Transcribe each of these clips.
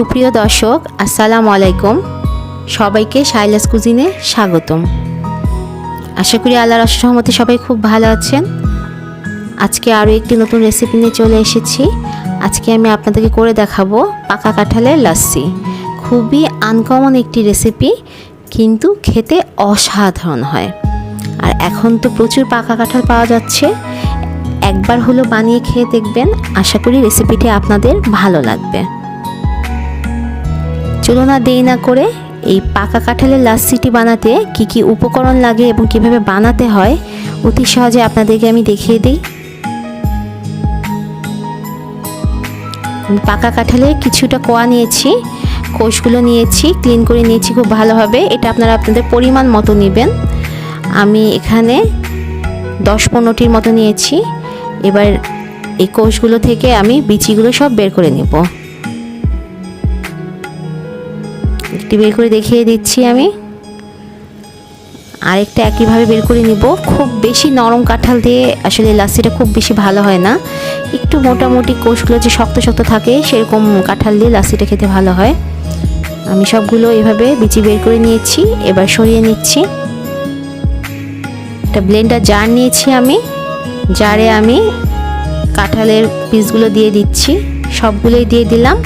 সুপ্রিয় দর্শক, আসসালামু আলাইকুম। সবাইকে শাইলাস কুজিনে স্বাগতম। আশা করি আল্লাহর রহমতে সবাই খুব ভালো আছেন। আজকে আরও একটি নতুন রেসিপি নিয়ে চলে এসেছি। আজকে আমি আপনাদেরকে করে দেখাবো পাকা কাঁঠালের লাস্সি খুবই আনকমন একটি রেসিপি কিন্তু খেতে অসাধারণ হয়। আর এখন তো প্রচুর পাকা কাঁঠাল পাওয়া যাচ্ছে। একবার হলো বানিয়ে খেয়ে দেখবেন। আশা করি রেসিপিটি আপনাদের ভালো লাগবে। চলো না দেরি না করে এই পাকা কাঁঠালের লাস্সিটি বানাতে কি কি উপকরণ লাগে এবং কীভাবে বানাতে হয়, অতি সহজে আপনাদেরকে আমি দেখিয়ে দিই। পাকা কাঁঠালের কিছুটা কোয়া নিয়েছি, কোষগুলো নিয়েছি ক্লিন করে নিয়েছি, খুব ভালোভাবে এটা আপনারা আপনাদের পরিমাণ মতো নেবেন। আমি এখানে দশ পনেরোটির মতো নিয়েছি, এবার এই কোষগুলো থেকে আমি বিচিগুলো সব বের করে নেব। একটি বের করে দেখিয়ে দিচ্ছি আমি। আরেকটা একইভাবে বের করে নিব। খুব বেশি নরম কাঁঠাল দিয়ে আসলে লাস্সিটা খুব বেশি ভালো হয় না। একটু মোটামুটি কোষগুলো যে শক্ত শক্ত থাকে, সেরকম কাঁঠাল দিয়ে লাস্সিটা খেতে ভালো হয়। আমি সবগুলো এভাবে বিচি বের করে নিয়েছি, এবার সরিয়ে নিচ্ছি। একটা ব্লেন্ডার জার নিয়েছি আমি। জারে আমি কাঁঠালের পিসগুলো দিয়ে দিচ্ছি। সবগুলোই দিয়ে দিলাম।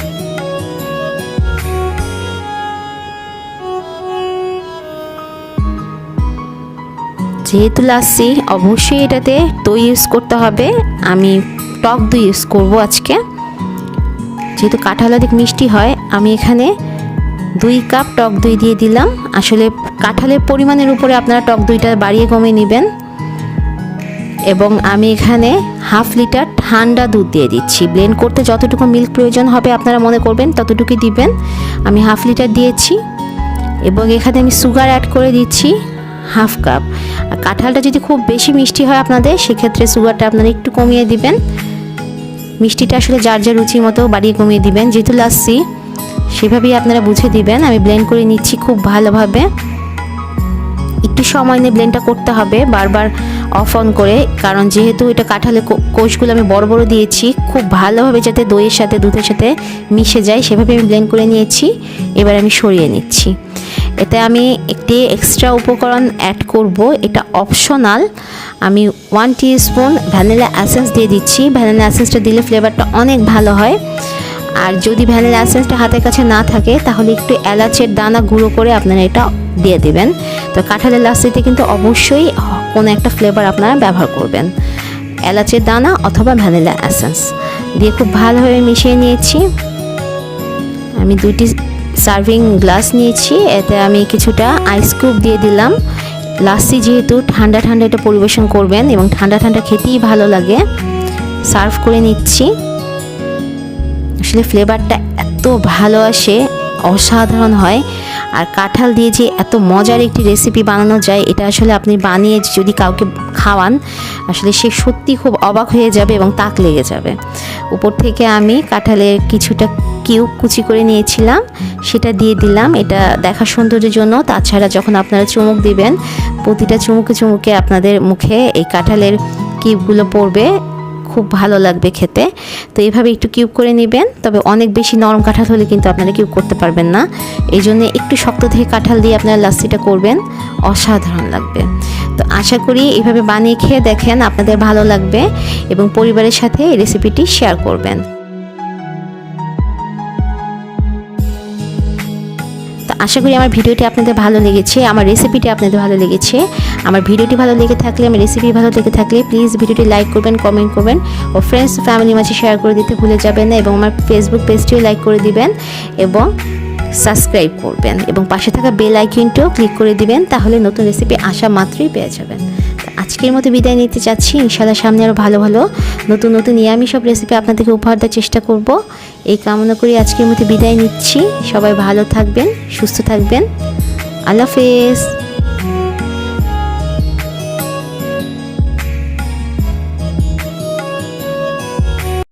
যেহেতু লাস্সি অবশ্যই এটাতে দই ইউজ করতে হবে। আমি টক দই ইউজ করব আজকে। যেহেতু কাঁঠাল অধিক মিষ্টি হয়, আমি এখানে দুই কাপ টক দই দিয়ে দিলাম। আসলে কাঁঠালের পরিমাণের উপরে আপনারা টক দইটা বাড়িয়ে কমিয়ে নেবেন। এবং আমি এখানে হাফ লিটার ঠান্ডা দুধ দিয়ে দিচ্ছি। ব্লেন্ড করতে যতটুকু মিল্ক প্রয়োজন হবে আপনারা মনে করবেন, ততটুকুই দিবেন। আমি হাফ লিটার দিয়েছি। এবং এখানে আমি সুগার অ্যাড করে দিচ্ছি। Half cup. আর কাঁঠালটা যদি খুব বেশি মিষ্টি হয় আপনাদের, সেক্ষেত্রে সুগারটা আপনারা একটু কমিয়ে দিবেন। মিষ্টিটা আসলে যার যার রুচি মতো বাড়িয়ে কমিয়ে দিবেন। যেহেতু লাস্সি সেভাবেই আপনারা বুঝে দিবেন। আমি ব্লেন্ড করে নিচ্ছি খুব ভালোভাবে। একটু সময় নিয়ে ব্লেন্ডটা করতে হবে, বারবার অফ অন করে। কারণ যেহেতু এটা কাঁঠালে কোষগুলো আমি বড় বড় দিয়েছি, খুব ভালোভাবে যাতে দইয়ের সাথে, দুধের সাথে মিশে যায়, সেভাবে আমি ব্লেন্ড করে নিয়েছি। এবার আমি সরিয়ে নিচ্ছি। এতে আমি একটি এক্সট্রা উপকরণ অ্যাড করব। এটা অপশনাল আমি ওয়ান স্পুন ভ্যানিলা অ্যাসেন্স দিয়ে দিচ্ছি। ভ্যানিলা অ্যাসেন্সটা দিলে ফ্লেভারটা অনেক ভালো হয়। আর যদি ভ্যানিলা অ্যাসেন্সটা হাতের কাছে না থাকে, তাহলে একটু এলাচের দানা গুঁড়ো করে আপনারা এটা দিয়ে দেবেন। তো কাঁঠালের লাস্তিতে কিন্তু অবশ্যই কোনো একটা ফ্লেভার আপনারা ব্যবহার করবেন। এলাচের দানা অথবা ভ্যানিলা অ্যাসেন্স দিয়ে খুব ভালোভাবে মিশিয়ে নিয়েছি। আমি দুইটি সার্ভিং গ্লাস নিয়েছি, এতে আমি কিছুটা আইস কিউব দিয়ে দিলাম। লাস্সি যেহেতু ঠান্ডা ঠান্ডা এটা পরিবেশন করবেন এবং ঠান্ডা ঠান্ডা খেতেই ভালো লাগে সার্ভ করে নিচ্ছি। আসলে ফ্লেভারটা এত ভালো আসে, অসাধারণ হয়। আর কাঁঠাল দিয়ে যে এত মজার একটি রেসিপি বানানো যায়, এটা আসলে আপনি বানিয়ে যদি কাউকে খাওয়ান, আসলে সে সত্যি খুব অবাক হয়ে যাবে এবং তাক লেগে যাবে। উপর থেকে আমি কাঁঠালের কিছুটা কিউব কুচি করে নিয়েছিলাম, সেটা দিয়ে দিলাম। এটা দেখা সৌন্দর্যের জন্য। তাছাড়া যখন আপনারা চুমুক দিবেন, প্রতিটা চুমুকে চুমুকে আপনাদের মুখে এই কাঁঠালের কিউবগুলো পড়বে। খুব ভালো লাগবে খেতে। তো এইভাবে একটু কিউব করে নেবেন। তবে অনেক বেশি নরম কাঁঠাল হলে কিন্তু আপনারা কিউব করতে পারবেন না। এই জন্য একটু শক্ত থেকে কাঁঠাল দিয়ে আপনারা লাস্সিটা করবেন। অসাধারণ লাগবে। তো আশা করি এইভাবে বানিয়ে খেয়ে দেখেন, আপনাদের ভালো লাগবে এবং পরিবারের সাথে এই রেসিপিটি শেয়ার করবেন। আশা করি আমার ভিডিওটি আপনাদের ভালো লেগেছে, আমার রেসিপিটি আপনাদের ভালো লেগেছে। আমার ভিডিওটি ভালো লেগে থাকলে আমার রেসিপি ভালো লেগে থাকলে প্লিজ ভিডিওটি লাইক করবেন কমেন্ট করবেন ও ফ্রেন্ডস ফ্যামিলির মাঝে শেয়ার করে দিতে ভুলে যাবেন না এবং আমার ফেসবুক পেজটিও লাইক করে দিবেন এবং সাবস্ক্রাইব করবেন এবং পাশে থাকা বেল আইকনটিও ক্লিক করে দিবেন, তাহলে নতুন রেসিপি আসা মাত্রই পেয়ে যাবেন। আজকের মতো বিদায় নিতে চাচ্ছি। ইনশাল্লাহ সামনে আরও ভালো ভালো নতুন নতুন নিরামিষ সব রেসিপি আপনাদেরকে উপহার দেওয়ার চেষ্টা করব। এই কামনা করি আজকের মতো বিদায় নিচ্ছি। সবাই ভালো থাকবেন, সুস্থ থাকবেন। আল্লাহ হাফেজ।